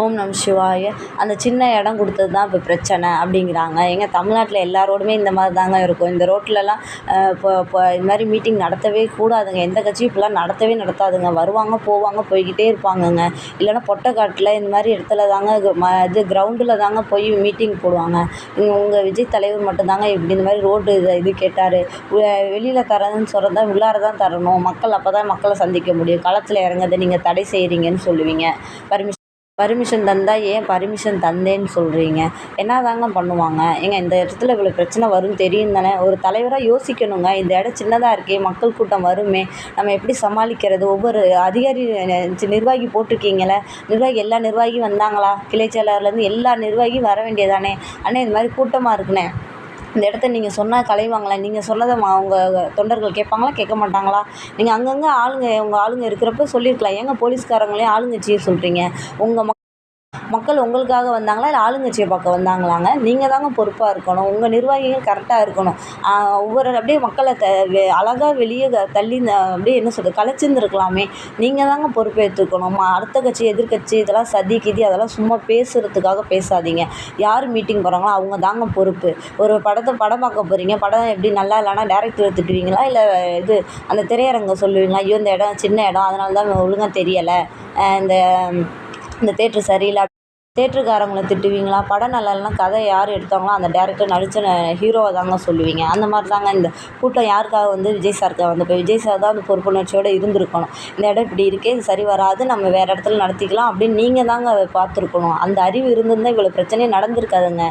ஓம் நம் சிவாய. அந்த சின்ன இடம் கொடுத்தது தான் இப்போ பிரச்சனை அப்படிங்கிறாங்க. எங்கள் தமிழ்நாட்டில் எல்லா ரோடுமே இந்த மாதிரி தாங்க இருக்கும். இந்த ரோட்லலாம் இப்போ இப்போ இது மாதிரி மீட்டிங் நடத்தவே கூடாதுங்க. எந்த கட்சியும் இப்போலாம் நடத்தவே நடத்தாதுங்க. வருவாங்க போவாங்க போய்கிட்டே இருப்பாங்கங்க. இல்லைன்னா பொட்டக்காட்டில் இந்த மாதிரி இடத்துல தாங்க இது ம இது கிரவுண்டில் தாங்க போய் மீட்டிங் போடுவாங்க. உங்கள் விஜய் தலைவர் மட்டும்தாங்க இப்படி இந்த மாதிரி ரோடு இது இது கேட்டார். வெளியில் தரதுன்னு சொல்கிறதா உள்ளார தான் தரணும். மக்கள் அப்போ தான் மக்களை சந்திக்க முடியும். களத்தில் இறங்கதை நீங்கள் தடை செய்கிறீங்கன்னு சொல்லுவீங்க. பர்மிஷன் பர்மிஷன் தந்தால் ஏன் பர்மிஷன் தந்தேன்னு சொல்கிறீங்க என்ன தாங்க பண்ணுவாங்க? ஏங்க இந்த இடத்துல இவ்வளோ பிரச்சனை வரும் தெரியும் தானே? ஒரு தலைவராக யோசிக்கணுங்க. இந்த இடம் சின்னதாக இருக்கே மக்கள் கூட்டம் வருமே. நம்ம எப்படி சமாளிக்கிறது? ஒவ்வொரு அதிகாரி நிர்வாகி போட்டிருக்கீங்களே நிர்வாகி எல்லா நிர்வாகியும் வந்தாங்களா? கிளை செயலாளர்லேருந்து எல்லா நிர்வாகியும் வர வேண்டியதானே? அண்ணே இது மாதிரி கூட்டமாக இருக்குண்ணே. இந்த இடத்த நீங்கள் சொன்னால் கலைவாங்களா நீங்கள் சொன்னதை மா அவங்க தொண்டர்கள் கேட்பாங்களா? கேட்க மாட்டாங்களா? நீங்கள் அங்கங்கே ஆளுங்க உங்கள் ஆளுங்க இருக்கிறப்ப சொல்லியிருக்கலாம் ஏங்க போலீஸ்காரங்களையும் ஆளுங்கட்சியை சொல்கிறீங்க உங்கள் மக் மக்கள் உங்களுக்காக வந்தாங்களா? இல்லை ஆளுங்கட்சியை பார்க்க வந்தாங்களாங்க? நீங்கள் தாங்க பொறுப்பாக இருக்கணும். உங்கள் நிர்வாகிகள் கரெக்டாக இருக்கணும். ஒவ்வொரு அப்படியே மக்களை த வெ அழகாக வெளியே க தள்ளி அப்படியே என்ன சொல்கிறது கலைச்சிருந்துருக்கலாமே. நீங்கள் தாங்க பொறுப்பேற்றுக்கணும். அடுத்த கட்சி எதிர்க்கட்சி இதெல்லாம் சதி கிதி அதெல்லாம் சும்மா பேசுகிறதுக்காக பேசாதீங்க. யார் மீட்டிங் போகிறாங்களோ அவங்க தாங்க பொறுப்பு. ஒரு படத்தை படம் பார்க்க போகிறீங்க படம் எப்படி நல்லா இல்லைனா டேரக்டர் திட்டுவீங்களா? இல்லை இது அந்த திரையரங்க சொல்லுவீங்களா? ஐயோ இந்த இடம் சின்ன இடம். அதனால தான் ஒழுங்காக தெரியலை இந்த இந்த தேட்ரு சரியில்லை. தேட்டருக்காரங்களை திட்டுவீங்களா? படம் நல்லா இல்லைனா கதை யார் எடுத்தாங்களோ அந்த டேரக்டர் நடித்த ஹீரோவை தாங்க சொல்லுவீங்க. அந்த மாதிரி தாங்க இந்த கூட்டம் யாருக்காக வந்து விஜய் சாருக்காக வந்து இப்போ விஜய் சார் தான் அந்த பொறுப்புணர்ச்சியோடு இருந்திருக்கணும். இந்த இடம் இப்படி இருக்கே இது சரி வராது நம்ம வேறு இடத்துல நடத்திக்கலாம் அப்படின்னு நீங்கள் தாங்க அதை பார்த்துருக்கணும். அந்த அறிவு இருந்திருந்தால் இவ்வளோ பிரச்சனையும் நடந்திருக்காதுங்க.